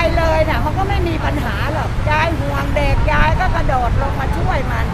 ไปเลยเนี่ยเขาก็ไม่มีปัญหาหรอกยายห่วงเด็กยายก็กระโดดลงมาช่วยมัน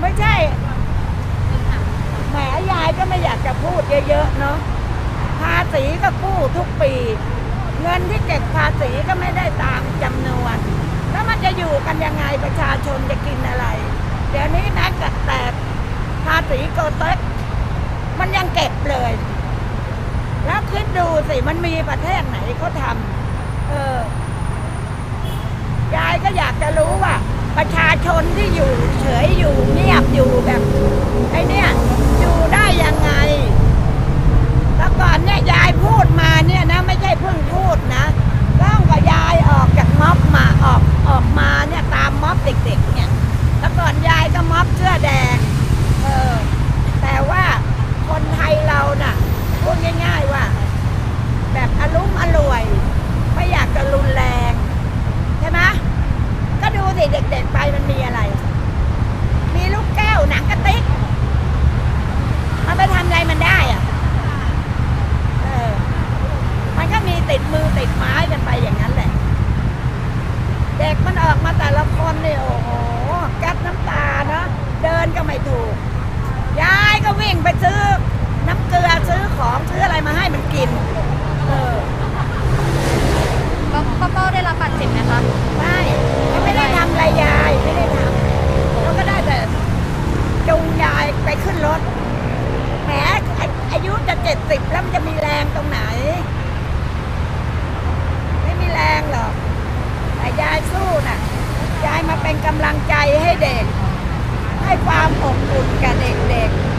ไม่ใช่แหมยายก็ไม่อยากจะพูดเยอะๆเนาะภาษีก็กู้ทุกปี เงินที่เก็บภาษีก็ไม่ได้ตามจำนวน แล้วมันจะอยู่กันยังไงประชาชนจะกินอะไร เดี๋ยวนี้นะกแต่ภาษีโกเต็กมันยังเก็บเลย แล้วคิดดูสิมันมีประเทศไหนเขาทำเออ ยายก็อยากจะรู้ว่า ประชาชนที่อยู่เฉยอยู่เงียบอยู่แบบไอ้เนี่ย อยู่ได้ยังไง แล้วก่อนเนี่ยยายพูดมาเนี่ยนะ ไม่ใช่เพิ่งพูดนะตั้งกับยายออกจากม็อบมาออกออกมาเนี่ยตามม็อบเด็กๆ เนี่ย แล้วก่อนยายก็ม็อบเสื้อแดง เออ แต่ว่าคนไทยเราน่ะ พูดง่ายๆว่า แบบอารมณ์อร่วย ไม่อยากจะรุนแรง ใช่ไหมก็ดู สิเด็กๆไปมันมีอะไร มีลูกแก้วหนังกระติกมันไปทำอะไรมันได้อะเออ มันก็มีติดมือติดไม้กันไปอย่างนั้นแหละ เด็กมันออกมาแต่ละคนเนี่ยโอ้โหกัดน้ำตาเนาะเดินก็ไม่ถูก ยายก็วิ่งไปซื้อ น้ำเกลือซื้อของซื้ออะไรมาให้มันกิน เออ แล้วป้าเป้าได้รับบาดเจ็บไหมคะ ไม่เขาไม่ได้ทำอะไรยายไม่ได้ทำเขาก็ได้แต่จูงยายไปขึ้นรถแหมอาอายุ จะเจ็ดสิบแล้วมันจะมีแรงตรงไหน ไม่มีแรงหรอกแต่ยายสู้น่ะยายมาเป็นกำลังใจให้เด็ก ให้ความอบอุ่นกับเด็กๆ